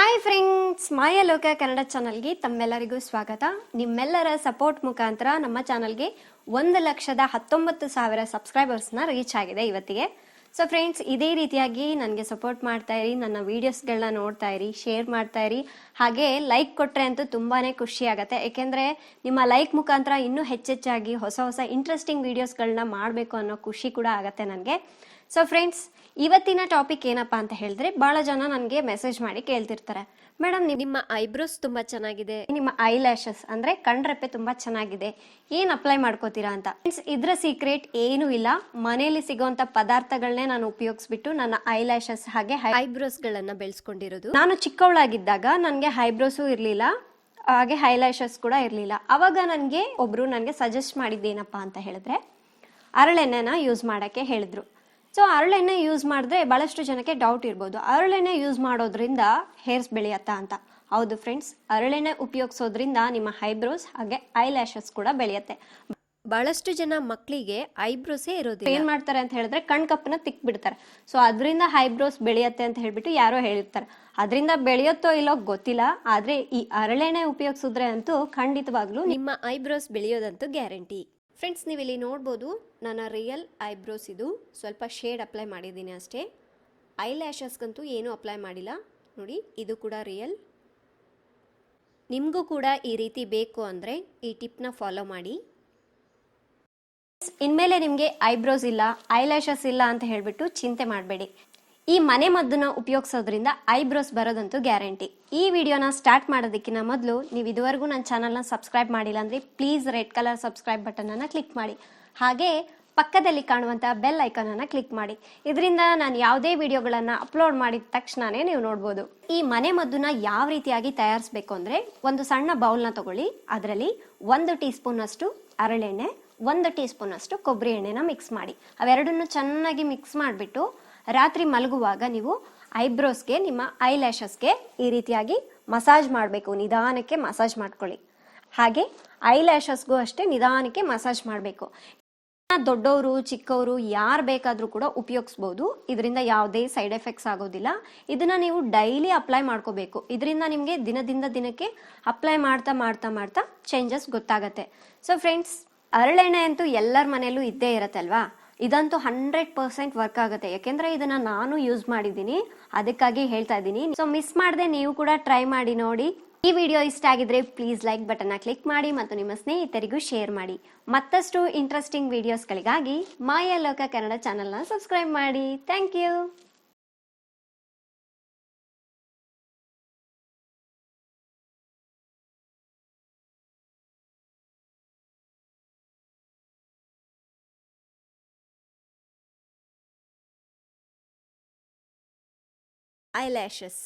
Hi friends ಮಾಯ ಲೋಕ ಕನ್ನಡ ಚಾನಲ್ಗೆ ತಮ್ಮೆಲ್ಲರಿಗೂ ಸ್ವಾಗತ. ನಿಮ್ಮೆಲ್ಲರ ಸಪೋರ್ಟ್ ಮುಖಾಂತರ ನಮ್ಮ ಚಾನಲ್ಗೆ ಒಂದು ಲಕ್ಷದ ಹತ್ತೊಂಬತ್ತು ಸಾವಿರ ಸಬ್ಸ್ಕ್ರೈಬರ್ಸ್ನ ರೀಚ್ ಆಗಿದೆ ಇವತ್ತಿಗೆ. ಸೊ ಫ್ರೆಂಡ್ಸ್ ಇದೇ ರೀತಿಯಾಗಿ ನನಗೆ ಸಪೋರ್ಟ್ ಮಾಡ್ತಾ ಇರಿ, ನನ್ನ ವೀಡಿಯೋಸ್ಗಳನ್ನ ನೋಡ್ತಾ ಇರಿ ಶೇರ್ ಮಾಡ್ತಾ ಇರಿ. ಹಾಗೆ ಲೈಕ್ ಕೊಟ್ಟರೆ ಅಂತೂ ತುಂಬಾ ಖುಷಿ ಆಗುತ್ತೆ. ಏಕೆಂದರೆ ನಿಮ್ಮ ಲೈಕ್ ಮುಖಾಂತರ ಇನ್ನೂ ಹೆಚ್ಚೆಚ್ಚಾಗಿ ಹೊಸ ಹೊಸ ಇಂಟ್ರೆಸ್ಟಿಂಗ್ ವೀಡಿಯೋಸ್ಗಳನ್ನ ಮಾಡಬೇಕು ಅನ್ನೋ ಖುಷಿ ಕೂಡ ಆಗುತ್ತೆ ನನಗೆ. ಸೊ ಫ್ರೆಂಡ್ಸ್ ಇವತ್ತಿನ ಟಾಪಿಕ್ ಏನಪ್ಪಾ ಅಂತ ಹೇಳಿದ್ರೆ ಬಹಳ ಜನ ನನಗೆ ಮೆಸೇಜ್ ಮಾಡಿ ಕೇಳ್ತಿರ್ತಾರೆ. ಮೇಡಮ್ ನಿಮ್ಮ ಐಬ್ರೋಸ್ ತುಂಬಾ ಚೆನ್ನಾಗಿದೆ. ನಿಮ್ಮ ಐ ಲ್ಯಾಶಸ್ ಅಂದ್ರೆ ಕಣ್ರೆಪ್ಪೆ ತುಂಬಾ ಚೆನ್ನಾಗಿದೆ. ಏನ್ ಅಪ್ಲೈ ಮಾಡ್ಕೋತೀರಾ ಅಂತ? ಫ್ರೆಂಡ್ಸ್ ಇದ್ರ ಸೀಕ್ರೆಟ್ ಏನು ಇಲ್ಲ. ಮನೆಯಲ್ಲಿ ಸಿಗುವಂತ ಪದಾರ್ಥಗಳನ್ನೇ ನಾನು ಉಪಯೋಗಿಸ್ಬಿಟ್ಟು ನನ್ನ ಐ ಲ್ಯಾಶಸ್ ಹಾಗೆ ಐಬ್ರೋಸ್ ಗಳನ್ನ ಬೆಳೆಸ್ಕೊಂಡಿರೋದು. ನಾನು ಚಿಕ್ಕವಳಾಗಿದ್ದಾಗ ನನಗೆ ಐಬ್ರೋಸು ಇರ್ಲಿಲ್ಲ. ಹಾಗೆ ಹೈಲೈಶಸ್ ಕೂಡ ಇರಲಿಲ್ಲ. ಅವಾಗ ನನಗೆ ಒಬ್ರು ನನಗೆ ಸಜೆಸ್ಟ್ ಮಾಡಿದ್ದೇನಪ್ಪ ಅಂತ ಹೇಳಿದ್ರೆ ಅರಳೆಣ್ಣೆನ ಯೂಸ್ ಮಾಡೋಕ್ಕೆ ಹೇಳಿದ್ರು. ಸೊ ಅರಳೆಣ್ಣೆ ಯೂಸ್ ಮಾಡಿದ್ರೆ ಬಹಳಷ್ಟು ಜನಕ್ಕೆ ಡೌಟ್ ಇರ್ಬೋದು. ಅರಳೆಣ್ಣೆ ಯೂಸ್ ಮಾಡೋದ್ರಿಂದ ಹೇರ್ಸ್ ಬೆಳೆಯತ್ತಾ ಅಂತ. ಹೌದು ಫ್ರೆಂಡ್ಸ್ ಅರಳೆಣ್ಣೆ ಉಪಯೋಗಿಸೋದ್ರಿಂದ ನಿಮ್ಮ ಹೈಬ್ರೋಸ್ ಹಾಗೆ ಐ ಲ್ಯಾಶಸ್ ಕೂಡ ಬೆಳೆಯುತ್ತೆ. ಬಹಳಷ್ಟು ಜನ ಮಕ್ಕಳಿಗೆ ಐಬ್ರೋಸೇ ಇರೋದಿಲ್ಲ. ಏನ್ ಮಾಡ್ತಾರೆ ಅಂತ ಹೇಳಿದ್ರೆ ಕಣ್ ಕಪ್ಪನ ತಿಕ್ ಬಿಡ್ತಾರೆ. ಸೊ ಅದರಿಂದ ಹೈಬ್ರೋಸ್ ಬೆಳೆಯುತ್ತೆ ಅಂತ ಹೇಳ್ಬಿಟ್ಟು ಯಾರೋ ಹೇಳಿರ್ತಾರೆ ಅದರಿಂದ ಬೆಳೆಯುತ್ತೋ ಇಲ್ಲೋ ಗೊತ್ತಿಲ್ಲ ಆದ್ರೆ ಈ ಅರಳೆಣ್ಣೆ ಉಪಯೋಗಿಸಿದ್ರೆ ಅಂತೂ ಖಂಡಿತವಾಗ್ಲೂ ನಿಮ್ಮ ಐಬ್ರೋಸ್ ಬೆಳೆಯೋದಂತೂ ಗ್ಯಾರಂಟಿ ಫ್ರೆಂಡ್ಸ್ ನೀವು ಇಲ್ಲಿ ನೋಡ್ಬೋದು ನನ್ನ ರಿಯಲ್ ಐಬ್ರೋಸ್ ಇದು. ಸ್ವಲ್ಪ ಶೇಡ್ ಅಪ್ಲೈ ಮಾಡಿದ್ದೀನಿ ಅಷ್ಟೇ. ಐ ಲ್ಯಾಶಸ್ಗಂತೂ ಏನೂ ಅಪ್ಲೈ ಮಾಡಿಲ್ಲ. ನೋಡಿ, ಇದು ಕೂಡ ರಿಯಲ್ ನಿಮಗೂ ಕೂಡ ಈ ರೀತಿ ಬೇಕು ಅಂದರೆ ಈ ಟಿಪ್ನ ಫಾಲೋ ಮಾಡಿ. ಇನ್ಮೇಲೆ ನಿಮಗೆ ಐಬ್ರೋಸ್ ಇಲ್ಲ ಐಲ್ಯಾಶಸ್ ಇಲ್ಲ ಅಂತ ಹೇಳಿಬಿಟ್ಟು ಚಿಂತೆ ಮಾಡಬೇಡಿ. ಈ ಮನೆ ಮದ್ದನ್ನ ಉಪಯೋಗಿಸೋದ್ರಿಂದ ಐಬ್ರೋಸ್ ಬರೋದಂತೂ ಗ್ಯಾರಂಟಿ. ಈ ವಿಡಿಯೋನ ಸ್ಟಾರ್ಟ್ ಮಾಡೋದಕ್ಕಿಂತ ಮೊದಲು ನೀವು ಇದುವರೆಗೂ ನನ್ನ ಚಾನಲ್ನ ಸಬ್ಸ್ಕ್ರೈಬ್ ಮಾಡಿಲ್ಲ ಅಂದರೆ ಪ್ಲೀಸ್ ರೆಡ್ ಕಲರ್ ಸಬ್ಸ್ಕ್ರೈಬ್ ಬಟನನ್ನು ಕ್ಲಿಕ್ ಮಾಡಿ. ಹಾಗೆ ಪಕ್ಕದಲ್ಲಿ ಕಾಣುವಂಥ ಬೆಲ್ ಐಕಾನನ್ನು ಕ್ಲಿಕ್ ಮಾಡಿ. ಇದರಿಂದ ನಾನು ಯಾವುದೇ ವಿಡಿಯೋಗಳನ್ನ ಅಪ್ಲೋಡ್ ಮಾಡಿದ ತಕ್ಷಣನೇ ನೀವು ನೋಡ್ಬೋದು. ಈ ಮನೆ ಮದ್ದನ್ನ ಯಾವ ರೀತಿಯಾಗಿ ತಯಾರಿಸಬೇಕು ಅಂದರೆ ಒಂದು ಸಣ್ಣ ಬೌಲ್ನ ತಗೊಳ್ಳಿ. ಅದರಲ್ಲಿ ಒಂದು ಟೀ ಸ್ಪೂನಷ್ಟು ಹರಳೆಣ್ಣೆ ಒಂದು ಟೀ ಸ್ಪೂನಷ್ಟು ಕೊಬ್ಬರಿ ಎಣ್ಣೆನ ಮಿಕ್ಸ್ ಮಾಡಿ. ಅವೆರಡನ್ನು ಚೆನ್ನಾಗಿ ಮಿಕ್ಸ್ ಮಾಡಿಬಿಟ್ಟು ರಾತ್ರಿ ಮಲಗುವಾಗ ನೀವು ಐಬ್ರೋಸ್ಗೆ, ನಿಮ್ಮ ಐ ಲ್ಯಾಶಸ್ಗೆ ಈ ರೀತಿಯಾಗಿ ಮಸಾಜ್ ಮಾಡಬೇಕು. ನಿಧಾನಕ್ಕೆ ಮಸಾಜ್ ಮಾಡ್ಕೊಳ್ಳಿ. ಹಾಗೆ ಐ ಲ್ಯಾಶಸ್ಗೂ ಅಷ್ಟೇ ನಿಧಾನಕ್ಕೆ ಮಸಾಜ್ ಮಾಡಬೇಕು. ದೊಡ್ಡವರು ಚಿಕ್ಕವರು ಯಾರು ಬೇಕಾದರೂ ಕೂಡ ಉಪಯೋಗಿಸ್ಬೋದು. ಇದರಿಂದ ಯಾವುದೇ ಸೈಡ್ ಎಫೆಕ್ಟ್ಸ್ ಆಗೋದಿಲ್ಲ. ಇದನ್ನು ನೀವು ಡೈಲಿ ಅಪ್ಲೈ ಮಾಡ್ಕೋಬೇಕು. ಇದರಿಂದ ನಿಮಗೆ ದಿನದಿಂದ ದಿನಕ್ಕೆ ಅಪ್ಲೈ ಮಾಡ್ತಾ ಮಾಡ್ತಾ ಮಾಡ್ತಾ ಚೇಂಜಸ್ ಗೊತ್ತಾಗತ್ತೆ. ಸೊ ಫ್ರೆಂಡ್ಸ್ ಅರಳೆಣ್ಣೆ ಅಂತೂ ಎಲ್ಲರ ಮನೆಯಲ್ಲೂ ಇದ್ದೇ ಇರತ್ತಲ್ವಾ? ಇದಂತೂ ಹಂಡ್ರೆಡ್ ಪರ್ಸೆಂಟ್ ವರ್ಕ್ ಆಗುತ್ತೆ. ಯಾಕೆಂದ್ರೆ ಇದನ್ನ ನಾನು ಯೂಸ್ ಮಾಡಿದ್ದೀನಿ. ಅದಕ್ಕಾಗಿ ಹೇಳ್ತಾ ಇದ್ದೀನಿ. ಸೊ ಮಿಸ್ ಮಾಡದೆ, ನೀವು ಕೂಡ ಟ್ರೈ ಮಾಡಿ ನೋಡಿ. ಈ ವಿಡಿಯೋ ಇಷ್ಟ ಆಗಿದ್ರೆ ಪ್ಲೀಸ್ ಲೈಕ್ ಬಟನ್ನ ಕ್ಲಿಕ್ ಮಾಡಿ ಮತ್ತು ನಿಮ್ಮ ಸ್ನೇಹಿತರಿಗೂ ಶೇರ್ ಮಾಡಿ. ಮತ್ತಷ್ಟು ಇಂಟ್ರೆಸ್ಟಿಂಗ್ ವಿಡಿಯೋಸ್ಗಳಿಗಾಗಿ ಮಾಯ ಲೋಕ ಕನ್ನಡ ಚಾನಲ್ನ ಸಬ್ಸ್ಕ್ರೈಬ್ ಮಾಡಿ. Thank you I lashes